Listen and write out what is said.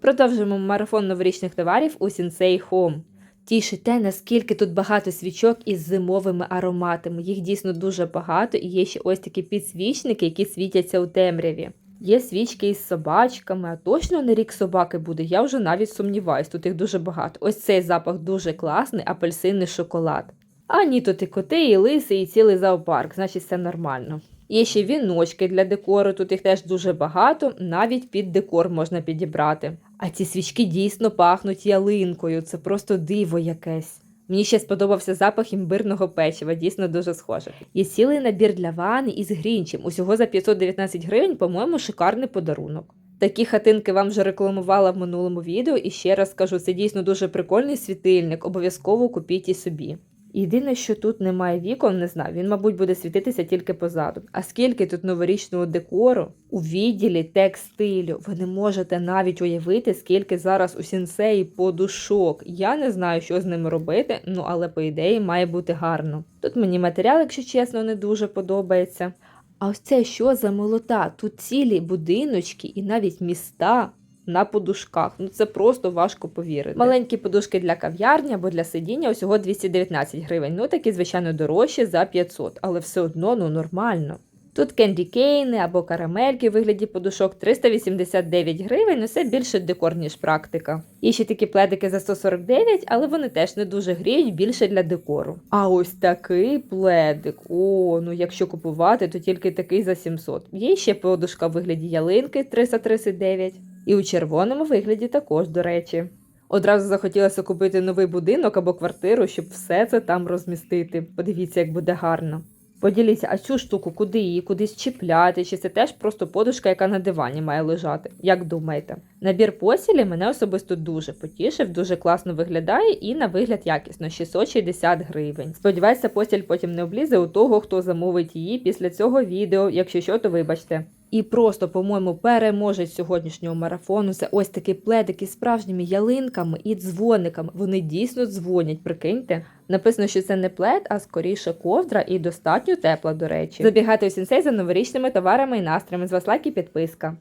Продовжуємо марафон новорічних товарів у Sensei Home. Тіше те, наскільки тут багато свічок із зимовими ароматами. Їх дійсно дуже багато, і є ще ось такі підсвічники, які світяться у темряві. Є свічки із собачками, а точно не рік собаки буде. Я вже навіть сумніваюсь, тут їх дуже багато. Ось цей запах дуже класний, апельсинний шоколад. А ні, тут і коти, і лиси, і цілий зоопарк, значить все нормально. Є ще віночки для декору, тут їх теж дуже багато, навіть під декор можна підібрати. А ці свічки дійсно пахнуть ялинкою, це просто диво якесь. Мені ще сподобався запах імбирного печива, дійсно дуже схоже. Є цілий набір для вани із грінчем. Усього за 519 гривень, по-моєму, шикарний подарунок. Такі хатинки вам вже рекламувала в минулому відео, і ще раз скажу, це дійсно дуже прикольний світильник, обов'язково купіть і собі. Єдине, що тут немає вікон, не знаю, він, мабуть, буде світитися тільки позаду. А скільки тут новорічного декору у відділі текстилю, ви не можете навіть уявити, скільки зараз у сінсеї подушок. Я не знаю, що з ними робити, ну але по ідеї має бути гарно. Тут мені матеріал, якщо чесно, не дуже подобається. А ось це що за молота? Тут цілі будиночки і навіть міста на подушках. Ну це просто важко повірити. Маленькі подушки для кав'ярні або для сидіння усього 219 гривень. Ну такі, звичайно, дорожчі за 500, але все одно ну нормально. Тут кенді кейни або карамельки в вигляді подушок 389 гривень, це більше декор, ніж практика. Є ще такі пледики за 149, але вони теж не дуже гріють, більше для декору. А ось такий пледик. О, ну якщо купувати, то тільки такий за 700. Є ще подушка в вигляді ялинки 339. І у червоному вигляді також, до речі. Одразу захотілося купити новий будинок або квартиру, щоб все це там розмістити. Подивіться, як буде гарно. Поділіться, а цю штуку куди її кудись чіпляти, чи це теж просто подушка, яка на дивані має лежати? Як думаєте? Набір посілі мене особисто дуже потішив, дуже класно виглядає і на вигляд якісно 660 гривень. Сподіваюся, постіль потім не облізе у того, хто замовить її після цього відео. Якщо що, то вибачте. І просто, по-моєму, переможець сьогоднішнього марафону це ось такі пледики із справжніми ялинками і дзвониками. Вони дійсно дзвонять, прикиньте. Написано, що це не плед, а скоріше ковдра і достатньо тепла, до речі. Забігайте у сінсей за новорічними товарами і настроями. З вас лайк і підписка.